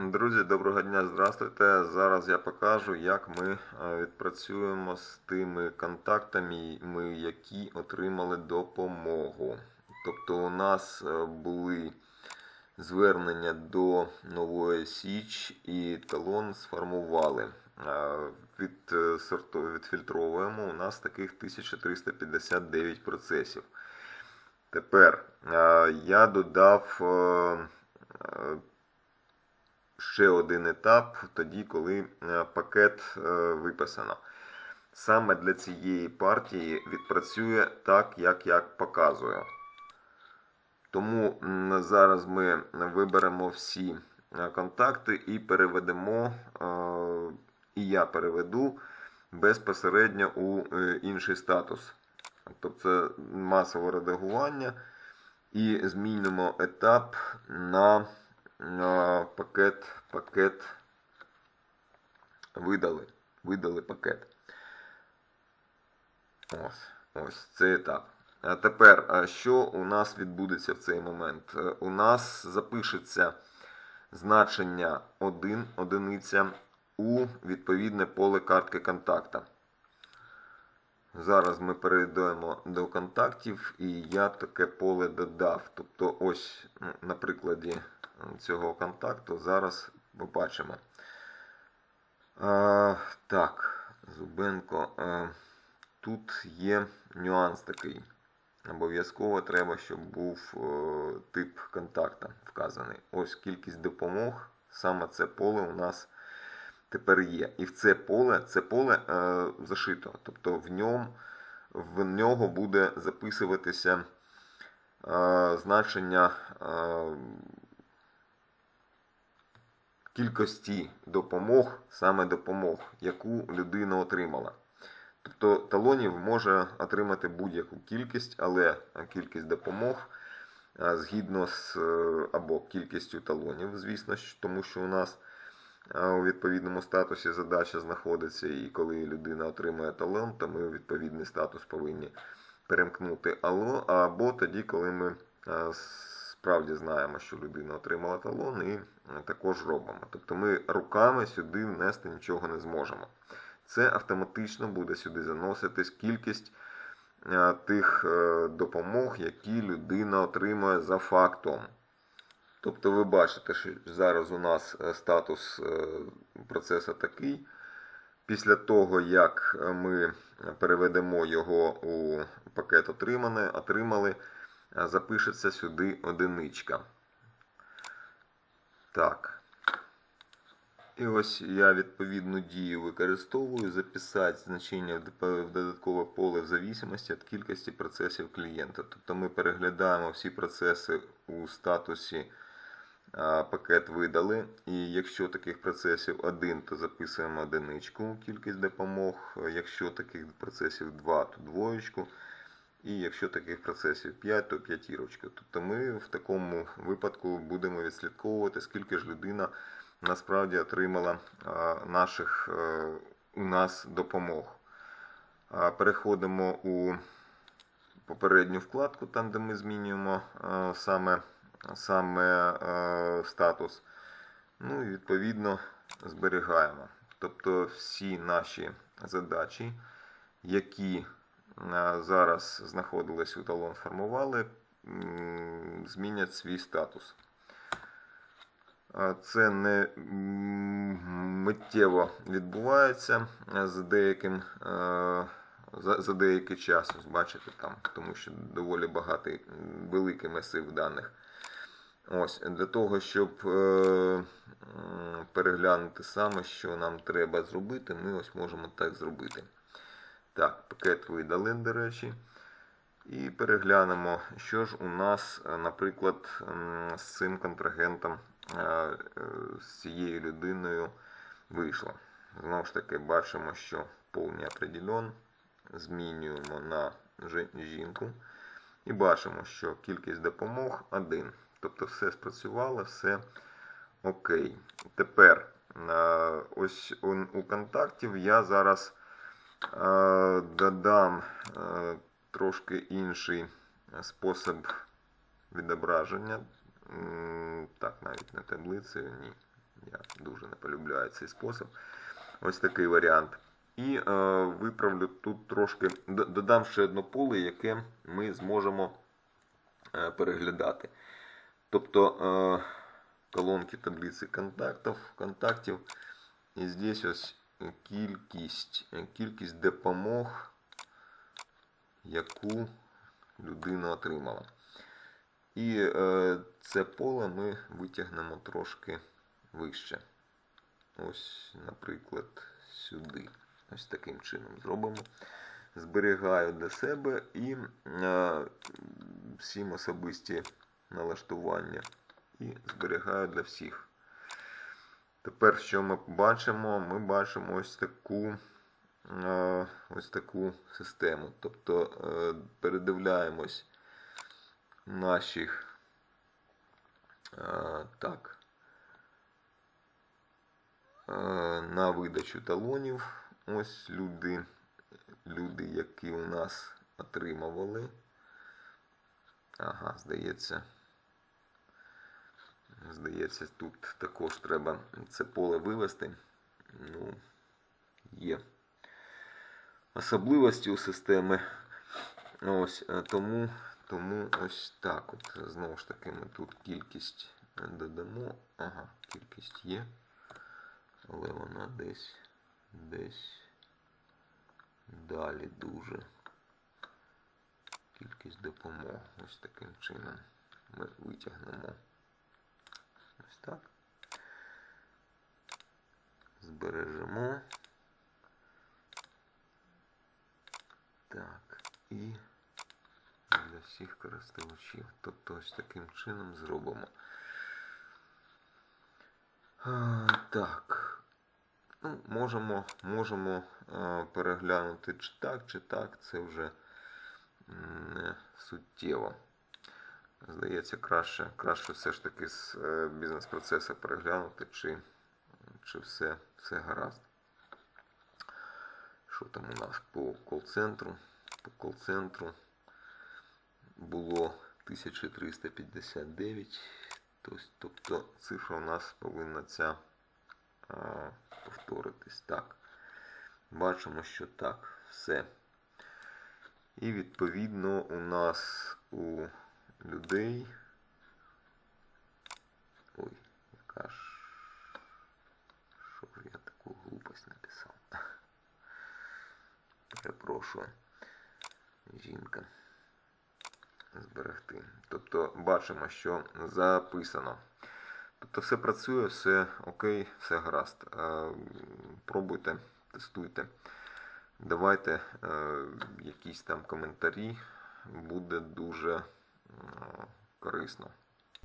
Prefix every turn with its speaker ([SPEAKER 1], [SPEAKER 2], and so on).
[SPEAKER 1] Друзі, доброго дня, здравствуйте. Зараз я покажу, як ми е, відпрацюємо з тими контактами, ми, які отримали допомогу. Тобто у нас е, були звернення до Нової Січ і талон сформували. Е, Від, відфільтровуємо. У нас таких 1359 процесів. Тепер я додав ще один етап тоді, коли е, пакет е, виписано. Саме для цієї партії відпрацює так, як я показую. Тому зараз ми виберемо всі е, контакти і переведемо, і я переведу безпосередньо у інший статус. Тобто це масове редагування. І змінимо етап на пакет, пакет видали. Видали пакет. Ось, ось цей етап. А тепер, що у нас відбудеться в цей момент? Е, У нас запишеться значення 1 одиниця у відповідне поле картки контакта. Зараз ми перейдемо до контактів, і я таке поле додав. Тобто, ось на прикладі цього контакту зараз побачимо. А, так, Зубенко. А, тут є нюанс такий. Обов'язково треба, щоб був е, тип контакта вказаний. Ось кількість допомог. Саме це поле у нас тепер є. І в це поле це поле е, зашито. Тобто в ньому в нього буде записуватися е, значення е, кількості допомог, саме допомог, яку людина отримала. Тобто талонів може отримати будь-яку кількість, але кількість допомог згідно з е, або кількістю талонів, звісно, тому що у нас у відповідному статусі задача знаходиться, і коли людина отримує талон, то ми у відповідний статус повинні перемкнути або тоді, коли ми справді знаємо, що людина отримала талон, і е, також робимо. Тобто ми руками сюди внести нічого не зможемо. Це автоматично буде сюди заноситись кількість е, тих е, допомог, які людина отримує за фактом. Тобто ви бачите, що зараз у нас статус процесу такий. Після того, як ми переведемо його у пакет отримане, отримали, запишеться сюди одиничка. Так. І ось я відповідну дію використовую записати значення в додаткове поле в зависимості від кількості процесів клієнта. Тобто ми переглядаємо всі процеси у статусі пакет видали. І якщо таких процесів один, то записуємо одиничку кількість допомог. Якщо таких процесів два, то двоєчку. І якщо таких процесів 5, то п'ятірочку. Тобто ми в такому випадку будемо відслідковувати, скільки ж людина насправді отримала наших е, у нас допомог. Переходимо у попередню вкладку, там де ми змінюємо е, саме, саме е, статус. Ну і відповідно зберігаємо. Тобто всі наші задачі, які зараз знаходились у талон формували, змінять свій статус. Це не миттєво відбувається е, за деяким е, за, деякий час. Ось бачите там, тому що доволі багатий великий масив даних. Ось для того, щоб е, переглянути саме, що нам треба зробити, ми ось можемо так зробити. Так, пакет видали, до речі. І переглянемо, що ж у нас, е, наприклад, з цим контрагентом, е, е, з цією людиною вийшло. Знову ж таки, бачимо, що пол не определен. Змінюємо на жінку. І бачимо, що кількість допомог 1. Тобто все спрацювало, все окей. Тепер ось у, контактів я зараз додам е, трошки інший спосіб відображення. Так, навіть не таблицею, ні. Я дуже не полюбляю цей спосіб. Ось такий варіант. І е, виправлю тут трошки, додам ще одне поле, яке ми зможемо е, переглядати. Тобто е, колонки таблиці контактів, контактів. І здесь ось кількість, кількість допомог, яку людина отримала. І е, це поле ми витягнемо трошки вище. Ось, наприклад, сюди. Ось таким чином зробимо. Зберігаю для себе і е, всім особисті налаштування. І зберігаю для всіх. Тепер, що ми бачимо? Ми бачимо ось таку, е, ось таку систему. Тобто е, передивляємось наших. е, Так. На видачу талонів. Ось люди, люди, які у нас отримували. Ага, здається. Здається, тут також треба це поле вивести. Ну, є особливості у системи. Ось, е, тому, тому ось так. От, знову ж таки, ми тут кількість додамо. Ага, кількість є. Але вона десь, десь далі дуже. Кількість допомог. Ось таким чином ми витягнемо. Ось так. Збережемо. Так, і для всіх користувачів. Тобто ось таким чином зробимо. А, так. Ну, можемо, можемо а, переглянути чи так, чи так. Це вже не суттєво. Здається, краще, краще все ж таки з е, бізнес-процесу переглянути, чи, чи все, все гаразд. Що там у нас по кол-центру? По кол-центру було 1359. Тобто цифра у нас повинна ця а, повторитись. Так. Бачимо, що так, все. І відповідно у нас у людей. Ой, яка ж. Що ж я таку глупость написав? Перепрошую. Жінка. Зберегти. Тобто бачимо, що записано. Тобто все працює, все окей, все гаразд. Е, Пробуйте, тестуйте. Давайте е, якісь там коментарі. Буде дуже корисно.